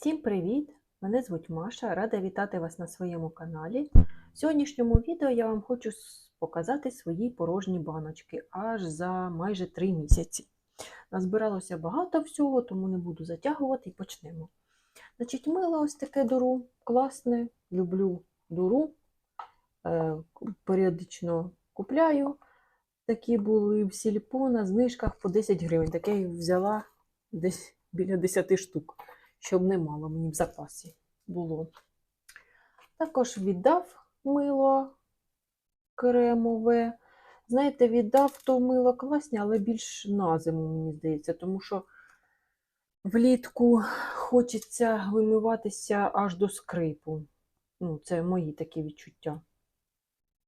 Всім привіт! Мене звуть Маша, рада вітати вас на своєму каналі. В сьогоднішньому відео я вам хочу показати свої порожні баночки аж за майже 3 місяці. Назбиралося багато всього, тому не буду затягувати і почнемо. Значить, мило ось таке дуру, класне, люблю дуру. Е, періодично купляю. Такі були в сільпо на знижках по 10 гривень. Таке я взяла десь біля 10 штук щоб немало мені в запасі було. Також віддав мило кремове. Знаєте, віддав то мило класне, але більш на зиму, мені здається, тому що влітку хочеться вимиватися аж до скрипу. Ну, це мої такі відчуття.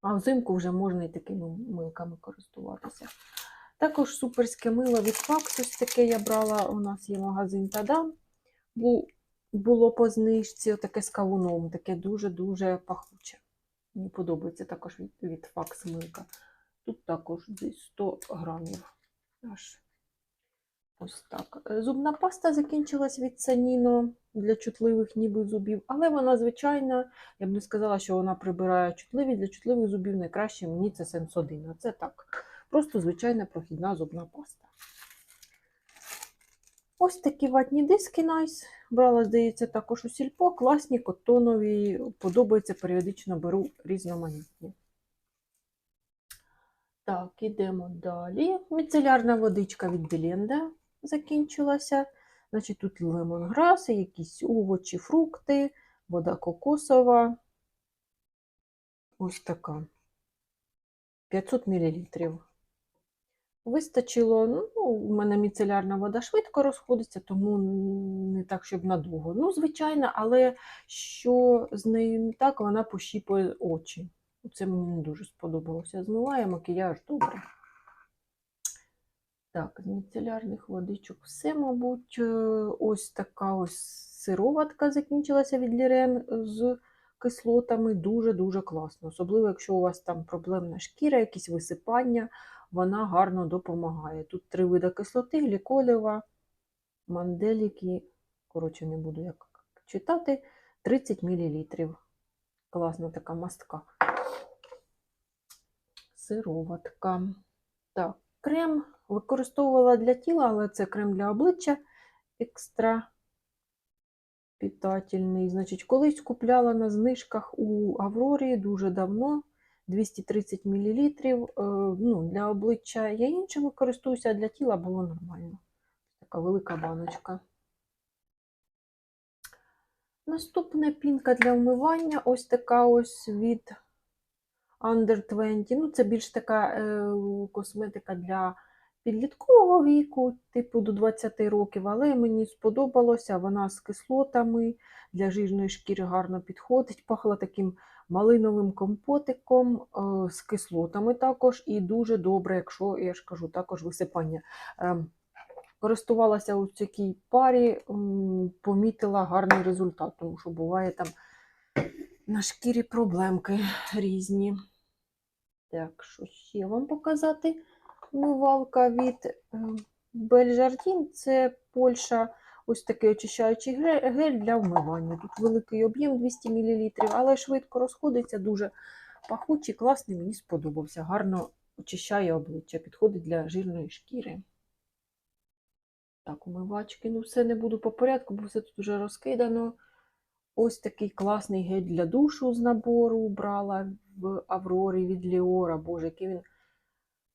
А взимку вже можна і такими милками користуватися. Також суперське мило від Факс, ось таке я брала, у нас є магазин Тадам було по знижці таке з кавуном, таке дуже-дуже пахуче. Мені подобається також від, від факс. Тут також десь 100 грамів. Аж ось так. Е, Зубна паста закінчилась від Саніно для чутливих ніби зубів, але вона звичайна. Я б не сказала, що вона прибирає чутливі. Для чутливих зубів найкраще мені це сенсодин. А це так. Просто звичайна прохідна зубна паста. Ось такі ватні диски Nice. Брала, здається, також у сільпо. Класні, котонові. Подобається, періодично беру різноманітні. Так, ідемо далі. Міцелярна водичка від Біленда закінчилася. Значить, тут лемонграси, якісь овочі, фрукти, вода кокосова. Ось така. 500 мл. Вистачило, ну, у мене міцелярна вода швидко розходиться, тому не так, щоб надовго. Ну, звичайно, але що з нею не так, вона пощіпує очі. Це мені не дуже сподобалося. Змиває макіяж добре. Так, з міцелярних водичок все, мабуть, Е, ось така ось сироватка закінчилася від Лірен з кислотами. Дуже-дуже класно. Особливо, якщо у вас там проблемна шкіра, якісь висипання вона гарно допомагає. Тут три види кислоти: гліколева, манделіки, коротше, не буду як читати, 30 мл. Класна така мастка. Сироватка. Так, крем використовувала для тіла, але це крем для обличчя екстра питательний. Значить, колись купляла на знижках у Аврорі дуже давно. 230 мл. Ну, для обличчя я іншими користуюся, а для тіла було нормально. Така велика баночка. Наступна пінка для вмивання ось така ось від Under 20. Ну, це більш така е, косметика для підліткового віку, типу до 20 років, але мені сподобалося, вона з кислотами, для жирної шкіри гарно підходить, пахла таким малиновим компотиком е, з кислотами також, і дуже добре, якщо, я ж кажу, також висипання. Е, Користувалася у цій парі, помітила гарний результат, тому що буває там на шкірі проблемки різні. Так, що ще вам показати? Умивалка від е, Бельжардін. Це Польща. Ось такий очищаючий гель для вмивання. Тут великий об'єм 200 мл, але швидко розходиться, дуже пахучий, класний, мені сподобався. Гарно очищає обличчя, підходить для жирної шкіри. Так, умивачки. Ну, все не буду по порядку, бо все тут вже розкидано. Ось такий класний гель для душу з набору брала в Аврорі від Ліора. Боже, який він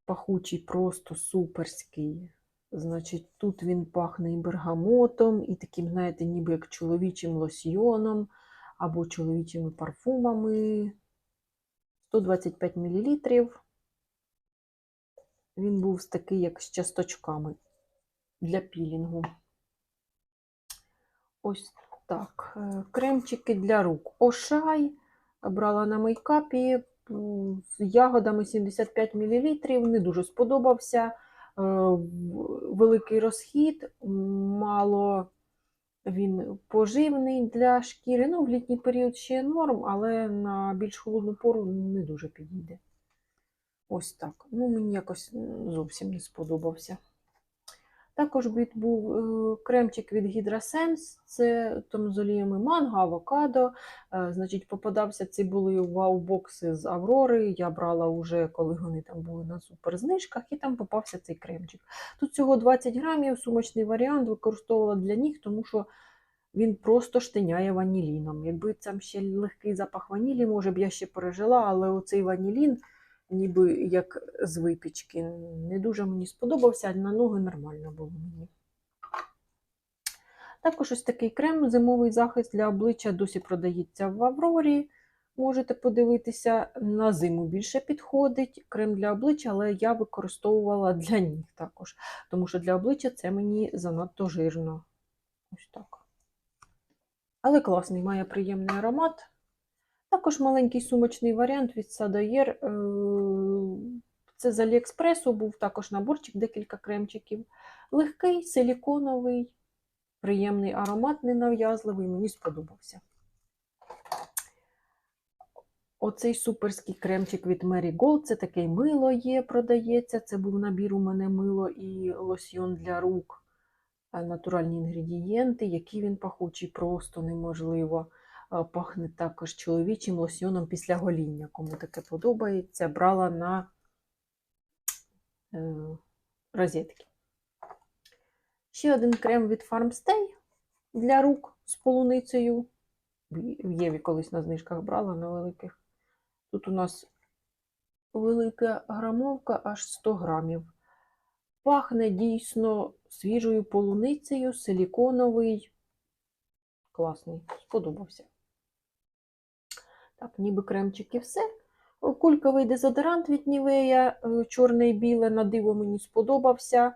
пахучий, просто суперський. Значить, тут він пахне і бергамотом, і таким, знаєте, ніби як чоловічим лосьйоном або чоловічими парфумами. 125 мл. Він був такий, як з часточками для пілінгу. Ось так. Е, Кремчики для рук. Ошай. Брала на мейкапі з ягодами 75 мл. Не дуже сподобався. Е, Великий розхід, мало він поживний для шкіри. Ну, в літній період ще норм, але на більш холодну пору не дуже підійде. Ось так. Ну, мені якось зовсім не сподобався. Також був е, кремчик від Hydrosense, це там з оліями манго, авокадо. Е, Значить, попадався ці були вау-бокси з Аврори. Я брала вже, коли вони там були на суперзнижках, і там попався цей кремчик. Тут всього 20 грамів, сумочний варіант використовувала для ніг, тому що він просто штиняє ваніліном. Якби там ще легкий запах ванілі, може б я ще пережила, але оцей ванілін, ніби як з випічки, не дуже мені сподобався, на ноги нормально було мені. Також ось такий крем, зимовий захист для обличчя досі продається в Аврорі. Можете подивитися, на зиму більше підходить крем для обличчя, але я використовувала для ніг також, тому що для обличчя це мені занадто жирно. Ось так. Але класний, має приємний аромат. Також маленький сумочний варіант від Садоєр. Е, Це з Аліекспресу був також наборчик, декілька кремчиків. Легкий, силіконовий, приємний аромат, ненав'язливий, мені сподобався. Оцей суперський кремчик від Mary Gold, це такий мило є, продається. Це був набір у мене мило і лосьйон для рук. Натуральні інгредієнти, які він пахучий, просто неможливо. Е, Пахне також чоловічим лосьйоном після гоління. Кому таке подобається, брала на е, розетки. Ще один крем від Farmstay для рук з полуницею. В Єві колись на знижках брала на великих. Тут у нас велика грамовка аж 100 грамів. Пахне дійсно свіжою полуницею, силіконовий. Класний, сподобався. Так, ніби кремчик і все. Кульковий дезодорант від Нівея, е, чорне і біле, на диво мені сподобався.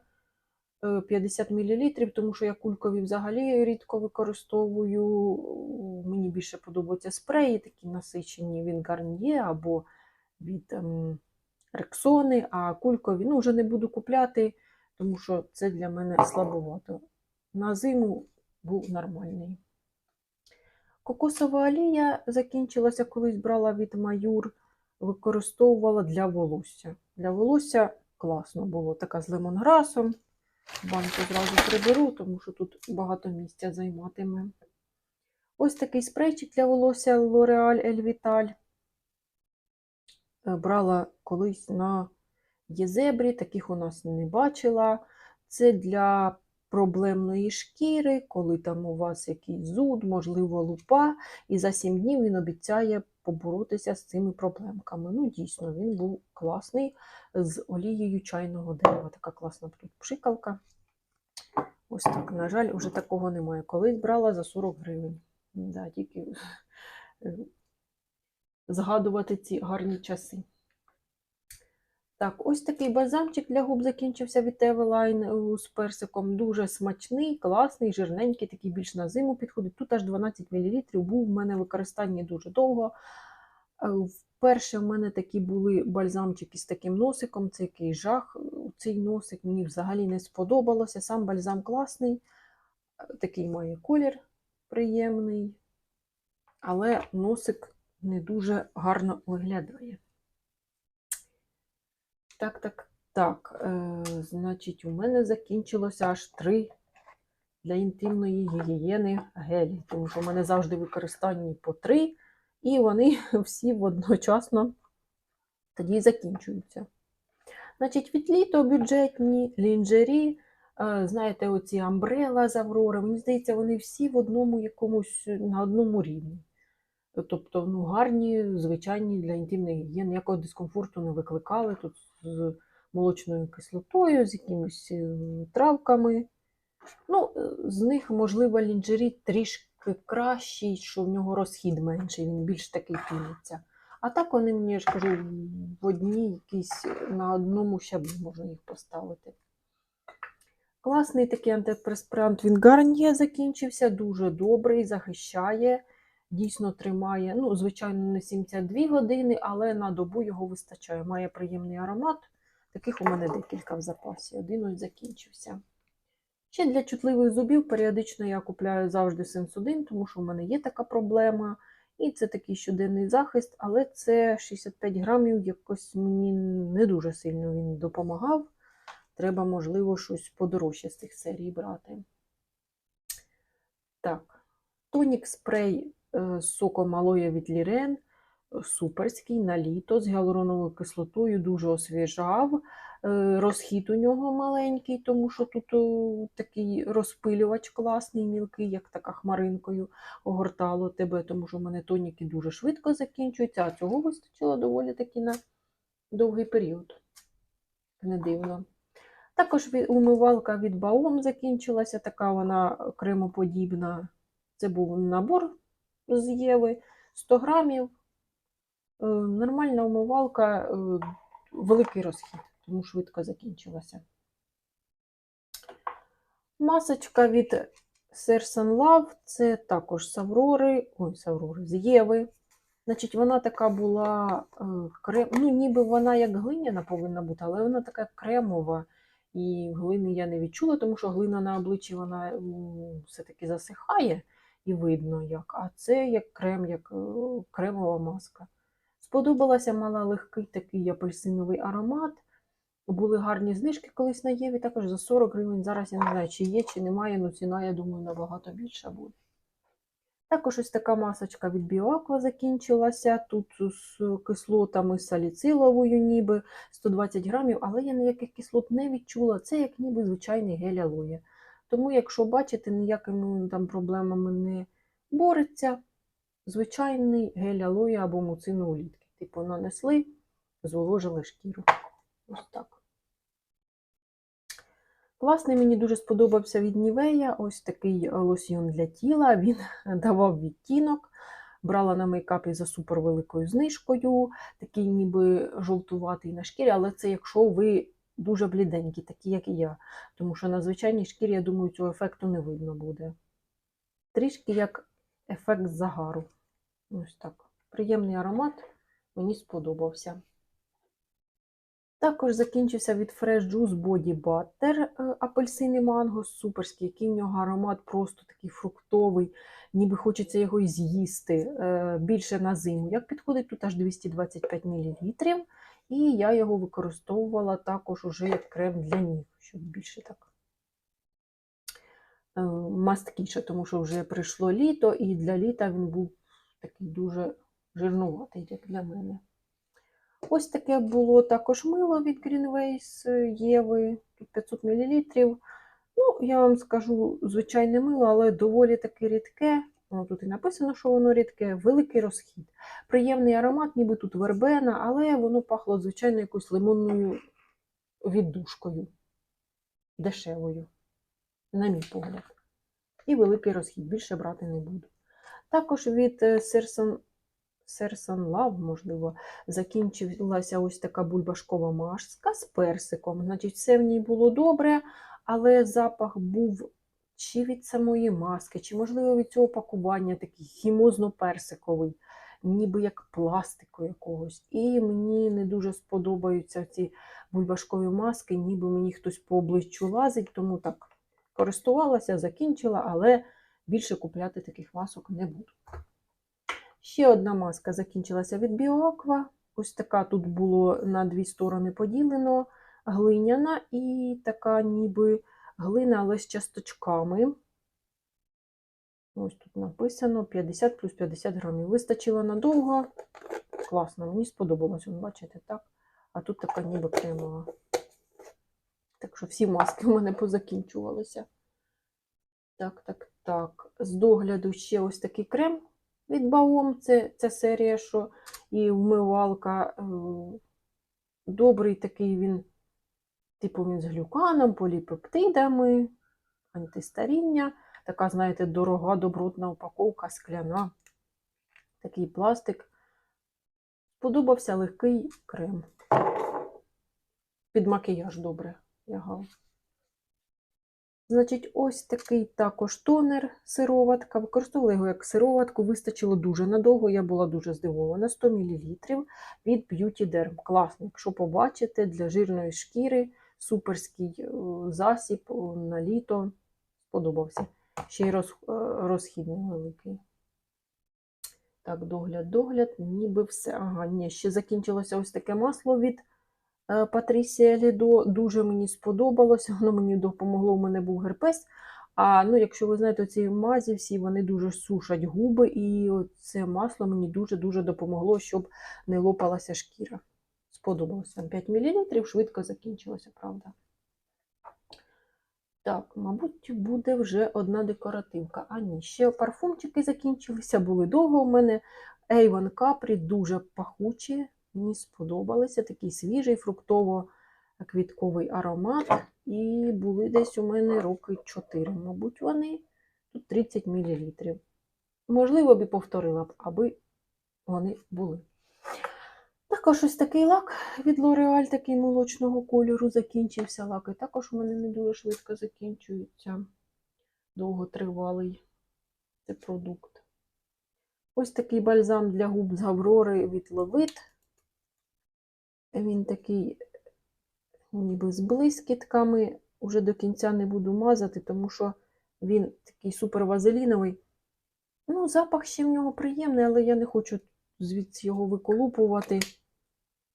Е, 50 мл, тому що я кулькові взагалі рідко використовую. Мені більше подобаються спреї, такі насичені від Garnier або від ем, Рексони, а кулькові ну, вже не буду купляти, тому що це для мене слабовато. На зиму був нормальний. Кокосова олія закінчилася, колись брала від Маюр, використовувала для волосся. Для волосся класно було, така з лимонграсом. Банку зразу приберу, тому що тут багато місця займатиме. Ось такий спрейчик для волосся L'Oreal Elvital. Е, Брала колись на Єзебрі, таких у нас не бачила. Це для проблемної шкіри, коли там у вас якийсь зуд, можливо, лупа, і за 7 днів він обіцяє поборотися з цими проблемками. Ну, дійсно, він був класний з олією чайного дерева. Така класна тут пшикалка. Ось так, на жаль, вже такого немає. Колись брала за 40 гривень. Да, тільки е, згадувати ці гарні часи. Так, ось такий бальзамчик для губ закінчився від Eveline з персиком. Дуже смачний, класний, жирненький, такий більш на зиму підходить. Тут аж 12 мл, був в мене в використанні дуже довго. Е, Вперше в мене такі були бальзамчики з таким носиком, це який жах. Цей носик мені взагалі не сподобалося. Сам бальзам класний, е, такий має колір приємний, але носик не дуже гарно виглядає. Так, так, так. Е, значить, у мене закінчилося аж три для інтимної гігієни гелі, тому що в мене завжди використанні по три, і вони всі одночасно тоді закінчуються. Значить, від літо бюджетні лінжері, е, знаєте, оці амбрела з Аврори, мені здається, вони всі в одному якомусь на одному рівні. Тобто, ну, гарні, звичайні для інтимної гігієни, ніякого дискомфорту не викликали. Тут з молочною кислотою, з якимись е, травками. Ну, е, з них, можливо, лінджері трішки кращий, що в нього розхід менший, він більш такий піниться. А так вони мені ж кажу, в одній якісь на одному щаблі можна їх поставити. Класний такий антипреспирант він Garnier закінчився, дуже добрий, захищає, дійсно тримає, ну, звичайно, не 72 години, але на добу його вистачає. Має приємний аромат. Таких у мене декілька в запасі. Один ось закінчився. Ще для чутливих зубів періодично я купляю завжди Сенсодин, тому що в мене є така проблема. І це такий щоденний захист, але це 65 грамів, якось мені не дуже сильно він допомагав. треба, можливо, щось подорожче з цих серій брати. Так, тонік спрей е, з соком алоє від Лірен, е, суперський на літо з гіалуроновою кислотою, дуже освіжав. Е, Розхід у нього маленький, тому що тут такий розпилювач класний, мілкий, як така хмаринкою огортало тебе, тому що в мене тоніки дуже швидко закінчуються, а цього вистачило доволі таки на довгий період. Не дивно. Також умивалка від Baum закінчилася, така вона кремоподібна. Це був набор з Єви 100 грамів. Е, Нормальна умивалка, е, великий розхід, тому швидко закінчилася. Масочка від Sersan Love, це також з Аврори, ой, з Аврори, з Єви. Значить, вона така була е, крем, ну, ніби вона як глиняна повинна бути, але вона така кремова. І глини я не відчула, тому що глина на обличчі вона все-таки засихає і видно як. А це як крем, як е, кремова маска. Сподобалася, мала легкий такий апельсиновий аромат. Були гарні знижки колись на Єві, також за 40 гривень. Зараз я не знаю, чи є, чи немає, але ціна, я думаю, набагато більша буде. Також ось така масочка від Bioaqua закінчилася. Тут з кислотами саліциловою, ніби 120 грамів, але я ніяких кислот не відчула. Це як ніби звичайний гель алоє. Тому, якщо бачите, ніякими там проблемами не бореться, звичайний гель алоє або муцину улітки. Типу нанесли, зволожили шкіру. Ось так. Класний, мені дуже сподобався від Нівея. Ось такий лосьйон для тіла. Він давав відтінок. Брала на мейкапі за супервеликою знижкою, такий ніби жовтуватий на шкірі, але це якщо ви дуже бліденькі, такі, як і я. Тому що на звичайній шкірі, я думаю, цього ефекту не видно буде. Трішки як ефект загару. Ось так. Приємний аромат, мені сподобався. Також закінчився від Fresh Juice Body Butter е, апельсини манго, суперський, який в нього аромат просто такий фруктовий, ніби хочеться його і з'їсти е, більше на зиму. Як підходить, тут аж 225 мл. І я його використовувала також уже як крем для ніг, щоб більше так е, масткіше, тому що вже прийшло літо, і для літа він був такий дуже жирнуватий, як для мене. Ось таке було також мило від Greenways Єви, 500 мл. Ну, я вам скажу, звичайне мило, але доволі таки рідке. Воно тут і написано, що воно рідке, великий розхід. Приємний аромат, ніби тут вербена, але воно пахло, звичайно, якоюсь лимонною віддушкою. Дешевою, на мій погляд. І великий розхід, більше брати не буду. Також від Серсон Серсан Лав, можливо, закінчилася ось така бульбашкова маска з персиком. Значить, все в ній було добре, але запах був чи від самої маски, чи, можливо, від цього пакування такий хімозно-персиковий, ніби як пластику якогось. І мені не дуже сподобаються ці бульбашкові маски, ніби мені хтось по обличчю лазить, тому так користувалася, закінчила, але більше купляти таких масок не буду. Ще одна маска закінчилася від Bioaqua. Ось така тут було на дві сторони поділено, глиняна і така ніби глина, але з часточками. Ось тут написано 50 плюс 50 грамів. Вистачило надовго. Класно, мені сподобалось, ви бачите, так? А тут така ніби кремова. Так що всі маски у мене позакінчувалися. Так, так, так. З догляду ще ось такий крем від Baum. Це ця серія, що і вмивалка. е, Добрий такий він, типу він з глюканом, поліпептидами, антистаріння. Така, знаєте, дорога, добротна упаковка, скляна. Такий пластик. Сподобався легкий крем. Під макіяж добре лягав. Значить, ось такий також тонер сироватка. Використовувала його як сироватку, вистачило дуже надовго, я була дуже здивована. 100 мл від Beauty Derm. Класно, якщо побачите, для жирної шкіри суперський е, засіб е, на літо. Сподобався. Ще й роз, е, розхід невеликий. Так, догляд, догляд, ніби все. Ага, ні, ще закінчилося ось таке масло від Патрісія Лідо. Дуже мені сподобалося, воно мені допомогло, у мене був герпес. А ну, якщо ви знаєте, ці мазі всі вони дуже сушать губи, і це масло мені дуже-дуже допомогло, щоб не лопалася шкіра. Сподобалося там 5 мл, швидко закінчилося, правда. Так, мабуть, буде вже одна декоративка. А ні, ще парфумчики закінчилися, були довго у мене. Avon Capri дуже пахучі, мені сподобалися. Такий свіжий фруктово-квітковий аромат. І були десь у мене роки 4, мабуть, вони. Тут 30 мл. Можливо, б і повторила б, аби вони були. Також ось такий лак від L'Oreal, такий молочного кольору, закінчився лак. І також у мене не дуже швидко закінчується довготривалий це продукт. Ось такий бальзам для губ з Гаврори від Ловит. Він такий, ніби з блискітками. Уже до кінця не буду мазати, тому що він такий супервазеліновий. Ну, запах ще в нього приємний, але я не хочу звідси його виколупувати.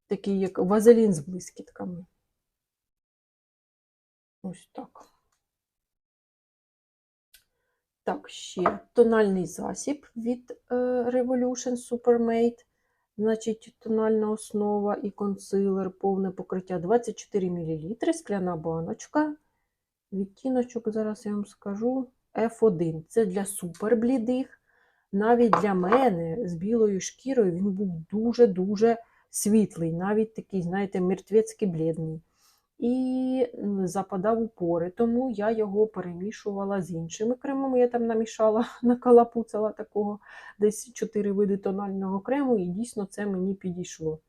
Такий, як вазелін з блискітками. Ось так. Так, ще тональний засіб від е, Revolution Supermate. Значить, тональна основа і консилер, повне покриття 24 мл, скляна баночка. Відтіночок, зараз я вам скажу, F1. Це для суперблідих. Навіть для мене з білою шкірою він був дуже-дуже світлий, навіть такий, знаєте, мертвецький блідний. І западав у пори, тому я його перемішувала з іншими кремами. Я там намішала, накалапуцала такого десь 4 види тонального крему, і дійсно це мені підійшло.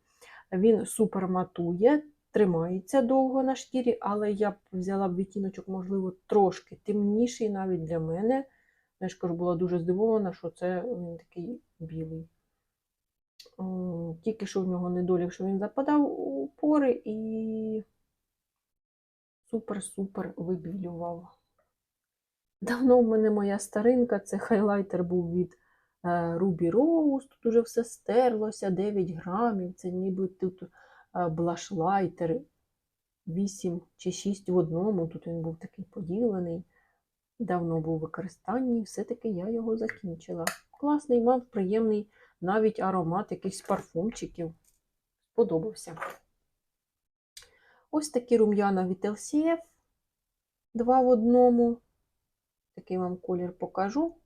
Він супер матує, тримається довго на шкірі, але я б взяла б відтіночок, можливо, трошки темніший навіть для мене. Я ж кажу, була дуже здивована, що це він такий білий. Тільки що в нього недолік, що він западав у пори і супер-супер вибілював. Давно в мене моя старинка, це хайлайтер був від Ruby Rose, тут уже все стерлося, 9 грамів, це ніби тут блашлайтер 8 чи 6 в одному, тут він був такий поділений. Давно був у використанні, все-таки я його закінчила. Класний, мав приємний навіть аромат якихось парфумчиків. Сподобався. Ось такі рум'яна від LCF. Два в одному. Такий вам колір покажу.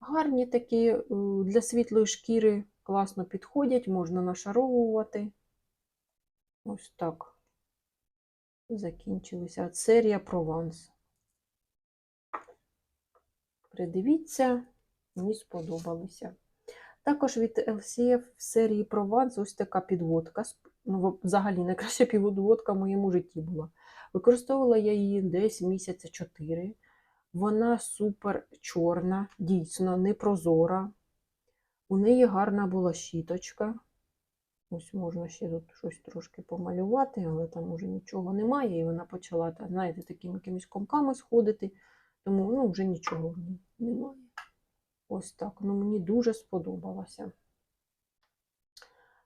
Гарні такі для світлої шкіри класно підходять, можна нашаровувати. Ось так. Закінчилися. Серія Прованс. Придивіться, мені сподобалися. Також від LCF в серії Прованс ось така підводка. Ну, взагалі найкраща підводка в моєму житті була. Використовувала я її десь місяця 4. Вона супер чорна, дійсно непрозора. У неї гарна була щіточка. Ось можна ще тут щось трошки помалювати, але там уже нічого немає. І вона почала, знаєте, такими якимись комками сходити. Тому ну, вже нічого в ній немає. Ось так. Ну, Мені дуже сподобалося.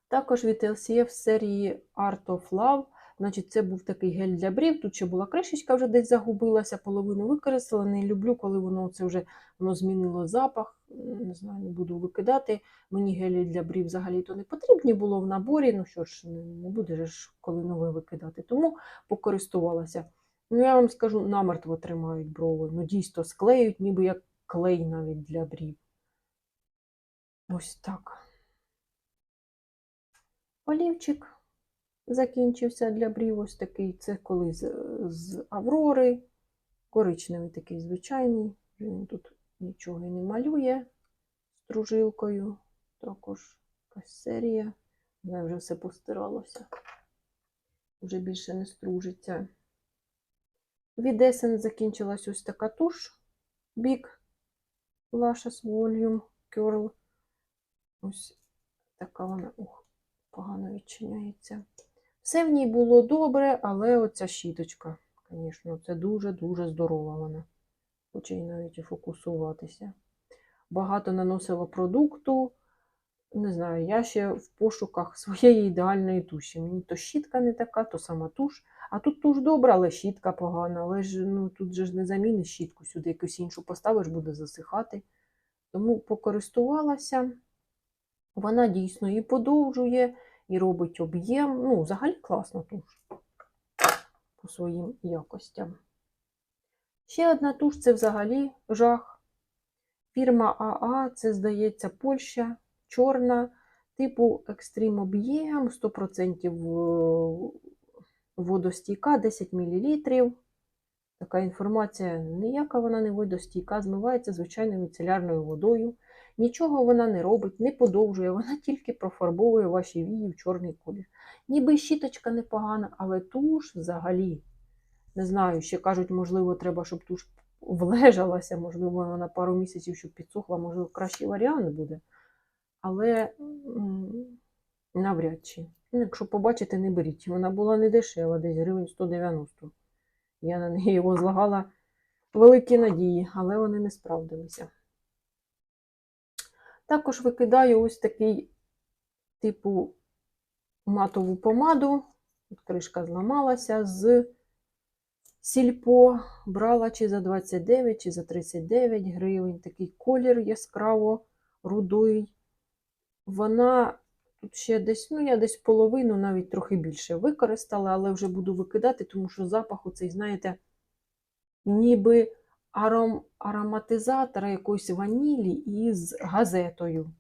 Також від LCF серії Art of Love. Значить, Це був такий гель для брів. Тут ще була кришечка, вже десь загубилася, половину використала. Не люблю, коли воно це вже воно змінило запах. Не знаю, не буду викидати. Мені гелі для брів взагалі то не потрібні було в наборі. Ну що ж, не буде ж коли нове викидати. Тому покористувалася. Ну, я вам скажу, намертво тримають брови. Ну, дійсно, склеють, ніби як клей навіть для брів. Ось так. Олівчик закінчився для брів. Ось такий. Це коли з, з Аврори. Коричневий такий звичайний. Він тут нічого і не малює стружилкою. Також якась серія. Вона вже все постиралося. Вже більше не стружиться. Від Essence закінчилась ось така туш Big Lashes Volume Curl. Ось така вона, ух, погано відчиняється. Все в ній було добре, але оця щіточка, звісно, це дуже-дуже здорова вона. Хоче і навіть і фокусуватися. Багато наносила продукту, не знаю, я ще в пошуках своєї ідеальної туші. Мені то щітка не така, то сама туш. А тут туш добра, але щітка погана. Але ж ну, тут же ж не заміниш щітку, сюди якусь іншу поставиш, буде засихати. Тому покористувалася. Вона дійсно і подовжує, і робить об'єм. Ну, взагалі класна туш по своїм якостям. Ще одна туш це взагалі жах. Фірма АА, це, здається, Польща, чорна, типу екстрім об'єм, 100% водостійка, 10 мл. Така інформація ніяка вона не водостійка, змивається звичайною міцелярною водою. Нічого вона не робить, не подовжує, вона тільки профарбовує ваші вії в чорний колір. Ніби щіточка непогана, але туш взагалі. Не знаю, ще кажуть, можливо, треба, щоб туш влежалася, можливо, вона на пару місяців, щоб підсохла, можливо, кращий варіант буде. Але навряд чи. Якщо побачите, не беріть. Вона була не дешева, десь гривень 190. Я на неї возлагала великі надії, але вони не справдилися. Також викидаю ось такий типу матову помаду. Тут кришка зламалася з сільпо. Брала чи за 29, чи за 39 гривень. Такий колір яскраво рудий. Вона ще десь, ну я десь половину, навіть трохи більше використала, але вже буду викидати, тому що запах оцей, знаєте, ніби аром, ароматизатора якоїсь ванілі із газетою,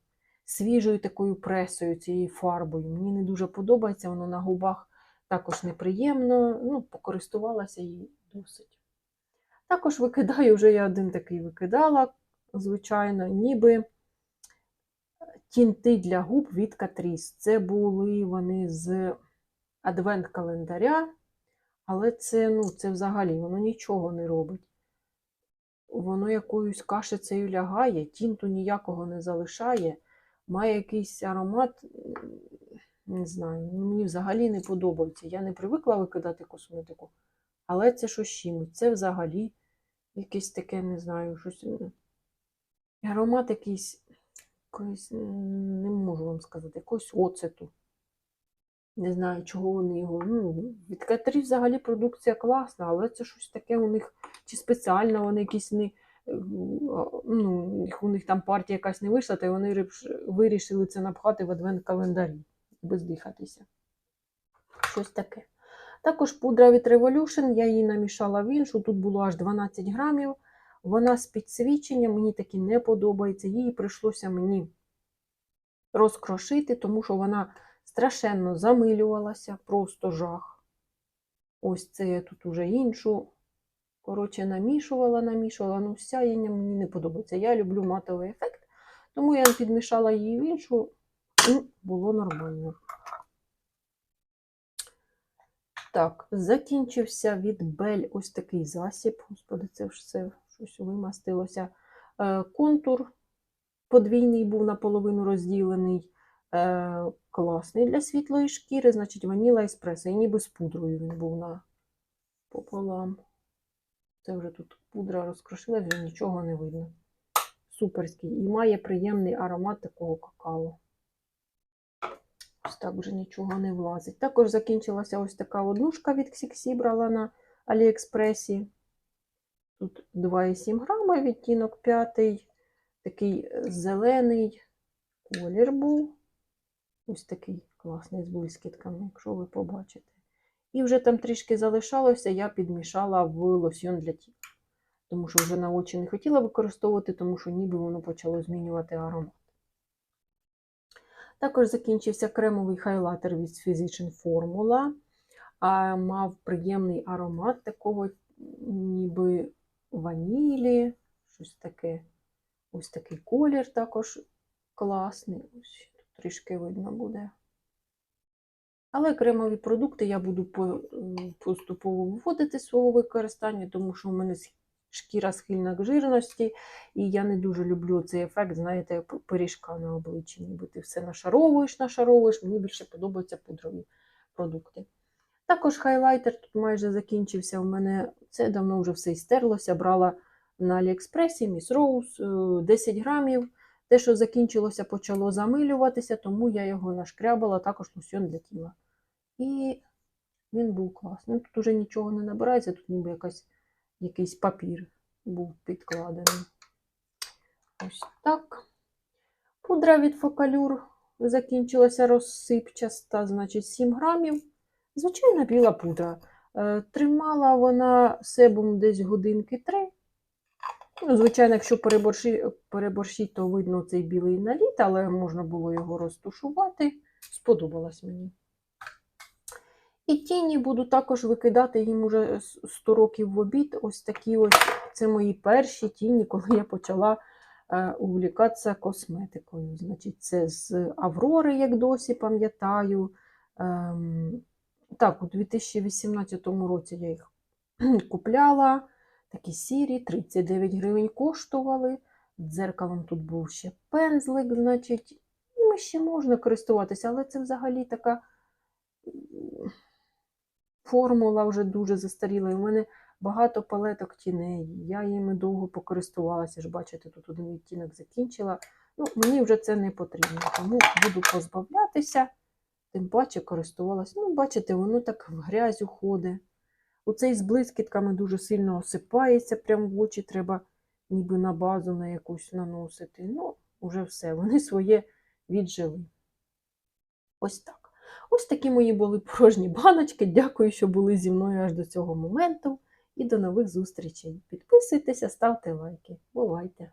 свіжою такою пресою, цією фарбою. Мені не дуже подобається, воно на губах також неприємно. Ну, покористувалася і досить. Також викидаю, вже я один такий викидала, звичайно, ніби тінти для губ від Catrice. Це були вони з адвент-календаря, але це, ну, це взагалі воно нічого не робить. Воно якоюсь кашицею лягає, тінту ніякого не залишає, має якийсь аромат, не знаю, ну, мені взагалі не подобається. Я не привикла викидати косметику, але це щось чимось. Це взагалі якесь таке, не знаю, щось. Аромат якийсь, якийсь, не можу вам сказати, якогось оцету. Не знаю, чого вони його. Ну, від Катрі взагалі продукція класна, але це щось таке у них, чи спеціально вони якісь не. Ну, у них там партія якась не вийшла, то вони вирішили це напхати в адвент-календарі, бездихатися. Щось таке. Також пудра від Revolution, я її намішала в іншу, тут було аж 12 грамів. Вона з підсвіченням, мені таки не подобається. Її прийшлося мені розкрошити, тому що вона страшенно замилювалася, просто жах. Ось це я тут уже іншу. Коротше, намішувала, намішувала, ну сяєння мені не подобається. Я люблю матовий ефект, тому я підмішала її в іншу, і було нормально. Так, закінчився від Бель ось такий засіб. Господи, це все щось вимастилося. Е, контур подвійний був наполовину розділений. Е, класний для світлої шкіри, значить, ваніла еспресо. І ніби з пудрою він був на пополам. Це вже тут пудра розкрошилась, вже нічого не видно. Суперський. І має приємний аромат такого какао. Ось так вже нічого не влазить. Також закінчилася ось така однушка від Ксіксі, брала на Аліекспресі. Тут 2,7 грама, відтінок 5. Такий зелений колір був. Ось такий класний з блискітками, якщо ви побачите. І вже там трішки залишалося, я підмішала в лосьйон для тіла. Тому що вже на очі не хотіла використовувати, тому що ніби воно почало змінювати аромат. Також закінчився кремовий хайлайтер від Physician Formula. Мав приємний аромат такого, ніби ванілі, щось таке. Ось такий колір також класний. Ось тут трішки видно буде. Але кремові продукти я буду поступово виводити з свого використання, тому що у мене шкіра схильна к жирності, і я не дуже люблю цей ефект, знаєте, пиріжка на обличчі. Ніби ти все нашаровуєш, нашаровуєш, мені більше подобаються пудрові продукти. Також хайлайтер тут майже закінчився. У мене це давно вже все і стерлося. Брала на Аліекспресі Міс Роуз 10 грамів. те, що закінчилося, почало замилюватися, тому я його нашкрябала, також лосьон для тіла. І він був класний. Тут уже нічого не набирається, тут ніби якась, якийсь папір був підкладений. Ось так. Пудра від фокалюр закінчилася розсипчаста, значить 7 грамів. Звичайна біла пудра. Е, Тримала вона себум десь годинки 3. Ну, звичайно, якщо переборщи, переборщить, то видно цей білий наліт, але можна було його розтушувати. Сподобалось мені. І тіні буду також викидати їм уже 100 років в обід. Ось такі ось це мої перші тіні, коли я почала е, увлікатися косметикою. Значить, це з Аврори, як досі пам'ятаю. Так, у 2018 році я їх купляла. Такі сірі, 39 гривень коштували. Дзеркалом тут був ще пензлик, значить, ними ще можна користуватися, але це взагалі така формула вже дуже застаріла. І в мене багато палеток тіней. Я їми довго покористувалася. Ж бачите, тут один відтінок закінчила. Ну, мені вже це не потрібно, тому буду позбавлятися, тим паче користувалася. Ну, бачите, воно так в грязь уходить. Оцей з блискітками дуже сильно осипається, прямо в очі треба ніби на базу на якусь наносити. Ну, уже все, вони своє віджили. Ось так. Ось такі мої були порожні баночки. Дякую, що були зі мною аж до цього моменту. І до нових зустрічей. Підписуйтеся, ставте лайки. Бувайте!